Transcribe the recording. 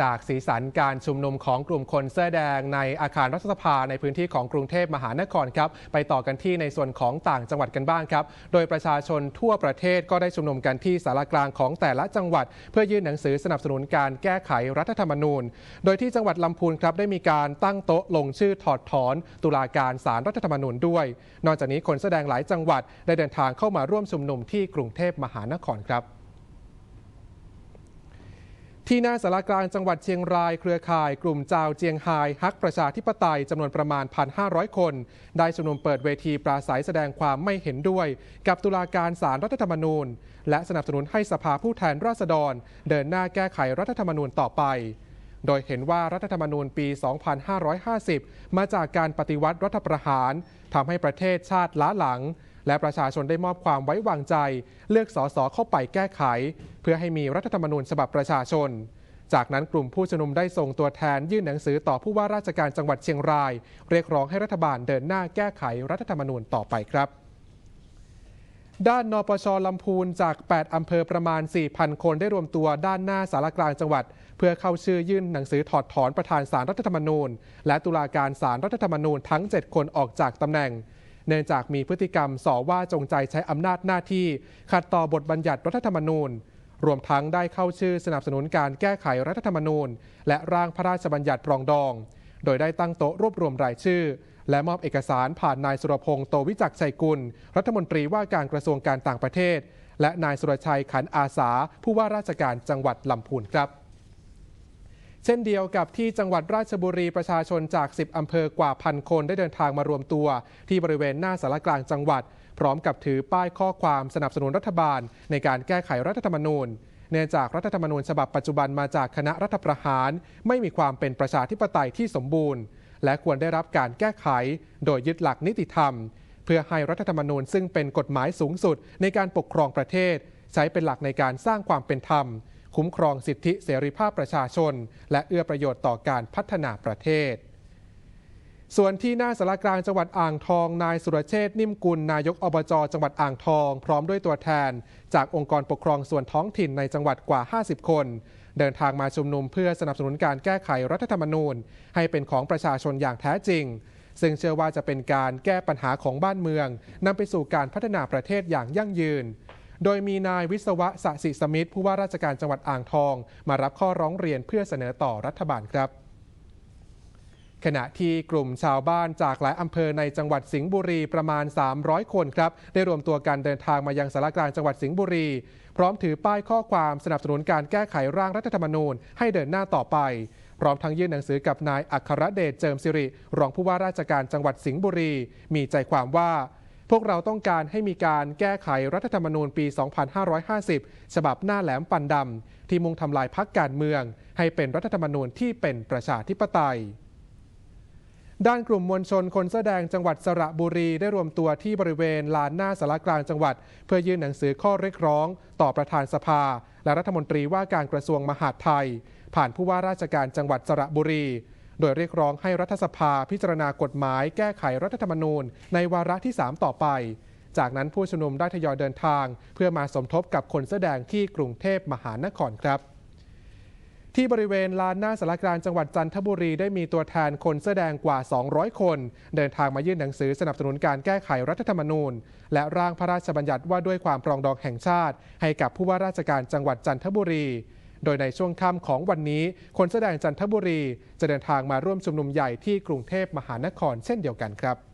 จากสีสันการชุมนุมของกลุ่มคนเสื้อแดงในอาคารรัฐสภาในพื้นที่ของกรุงเทพมหานครครับ ไปต่อกันที่ในส่วนของต่างจังหวัดกันบ้างครับ โดยประชาชนทั่วประเทศก็ได้ชุมนุมกันที่สารกลางของแต่ละจังหวัด เพื่อยื่นหนังสือสนับสนุนการแก้ไขรัฐธรรมนูญ โดยที่จังหวัดลำพูนครับได้มีการตั้งโต๊ะลงชื่อถอดถอน ตุลาการศาลรัฐธรรมนูญด้วย นอกจากนี้คนแสอแดงหลายจังหวัดได้เดินทางเข้ามาร่วมชุมนุมที่กรุงเทพมหานครครับ ที่หน้าสารกลางจังหวัดเชียงรายเครือข่ายกลุ่มจ้าเจียงไฮฮักประชาธิปไตยจำนวนประมาณ 1,500 คน ได้ชุมนุมเปิดเวทีปราศัยแสดงความไม่เห็นด้วย กับตุลาการศาลรรัฐธรรมนูญ และสนับสนุนให้สภาผู้แทนราษฎร เดินหน้าแก้ไขรัฐธรรมนูญต่อไป โดยเห็นว่ารัฐธรรมนูญปี 2550 มาจากการปฏิวัติรัฐประหารทำให้ประเทศชาติล้าหลัง และประชาชนได้มอบความไว้วางใจ เลือกสสเข้าไปแก้ไข เพื่อให้มีรัฐธรรมนูญฉบับประชาชน จากนั้นกลุ่มผู้ชุมนุมได้ส่งตัวแทนยื่นหนังสือต่อผู้ว่าราชการจังหวัดเชียงราย เรียกร้องให้รัฐบาลเดินหน้าแก้ไขรัฐธรรมนูญต่อไปครับด้านนปชลำพูนจาก 8 อำเภอประมาณ 4,000 คนได้รวมตัวด้านหน้าสารกลางจังหวัด เพื่อเข้าชื่อยื่นหนังสือถอดถอนประธานสารรัฐธรรมนูญ และตุลาการสารรัฐธรรมนูญทั้ง 7 คนออกจากตำแหน่ง เนื่องจากมีพฤติกรรมส่อว่าจงใจใช้อำนาจหน้าที่ ขัดต่อบทบัญญัติรัฐธรรมนูญ รวมทั้งได้เข้าชื่อสนับสนุนการแก้ไขรัฐธรรมนูญ และร่างพระราชบัญญัติปรองดอง โดยได้ตั้งโต๊ะรวบรวมรายชื่อ และมอบเอกสารผ่านนายสุรพงษ์โตวิจักชัยกุล รัฐมนตรีว่าการกระทรวงการต่างประเทศ และนายสุรชัยขันอาสา ผู้ว่าราชการจังหวัดลำพูนครับ เช่นเดียวกับที่จังหวัดราชบุรีประชาชนจาก 10 อำเภอกว่าพันคนได้เดินทางมารวมตัว ที่บริเวณหน้าสารกลางจังหวัด พร้อมกับถือป้ายข้อความสนับสนุนรัฐบาล ในการแก้ไขรัฐธรรมนูญ เนื่องจากรัฐธรรมนูญฉบับปัจจุบันมาจากคณะรัฐประหาร ไม่มีความเป็นประชาธิปไตยที่สมบูรณ์ และควรได้รับการแก้ไข โดยยึดหลักนิติธรรม เพื่อให้รัฐธรรมนูญซึ่งเป็นกฎหมายสูงสุดในการปกครองประเทศ ใช้เป็นหลักในการสร้างความเป็นธรรม คุ้มครองสิทธิเสรีภาพประชาชน และเอื้อประโยชน์ต่อการพัฒนาประเทศ ส่วนที่หน้าสารกลางจังหวัดอ่างทอง นายสุรเชษนิ่มกุลนายกอบจจังหวัดอ่างทอง พร้อมด้วยตัวแทน จากองค์กรปกครองส่วนท้องถิ่นในจังหวัดกว่า 50 คน เดินทางมาชุมนุมเพื่อสนับสนุนการแก้ไขรัฐธรรมนูญ ให้เป็นของประชาชนอย่างแท้จริงซึ่งเชื่อว่าจะเป็นการแก้ปัญหาของบ้านเมืองนำไปสู่การพัฒนาประเทศอย่างยั่งยืน โดยมีนายวิศวะสสิสมิธผู้ว่าราชการจังหวัดอ่างทอง มารับข้อร้องเรียนเพื่อเสนอต่อรัฐบาลครับขณะที่กลุ่มชาวบ้านจากหลายอำเภอในจังหวัดสิงห์บุรีประมาณ 300 คนครับ ได้รวมตัวกันเดินทางมายังสารกลางจังหวัดสิงห์บุรี พร้อมถือป้ายข้อความสนับสนุนการแก้ไขร่างรัฐธรรมนูญให้เดินหน้าต่อไป พร้อมทั้งยื่นหนังสือกับนายอัครเดชเจิมสิริ รองผู้ว่าราชการจังหวัดสิงห์บุรี มีใจความว่า พวกเราต้องการให้มีการแก้ไขรัฐธรรมนูญปี 2550 ฉบับหน้าแหลมปันดำที่มุ่งทำลายพักการเมือง ให้เป็นรัฐธรรมนูญที่เป็นประชาธิปไตยด้านกลุ่มมวลชนคนแสดงจังหวัดสระบุรีได้รวมตัวที่บริเวณลานหน้าสารกลางจังหวัด เพื่อยื่นหนังสือข้อเรียกร้อง ต่อประธานสภา และรัฐมนตรีว่าการกระทรวงมหาดไทย ผ่านผู้ว่าราชการจังหวัดสระบุรี โดยเรียกร้องให้รัฐสภาพิจารณากฎหมายแก้ไขรัฐธรรมนูญ ในวาระที่ 3 ต่อไป จากนั้นผู้ชุมนุมได้ทยอยเดินทาง เพื่อมาสมทบกับคนแสดงที่กรุงเทพมหานครครับที่บริเวณลานหน้าสารกลางจังหวัดจันทบุรีได้มีตัวแทนคนแสดงกว่า 200 คน เดินทางมายื่นหนังสือสนับสนุนการแก้ไขรัฐธรรมนูญ และร่างพระราชบัญญัติว่าด้วยความปรองดองแห่งชาติ ให้กับผู้ว่าราชการจังหวัดจันทบุรี โดยในช่วงค่ำของวันนี้ คนแสดงจันทบุรี จะเดินทางมาร่วมชุมนุมใหญ่ที่กรุงเทพมหานครเช่นเดียวกันครับ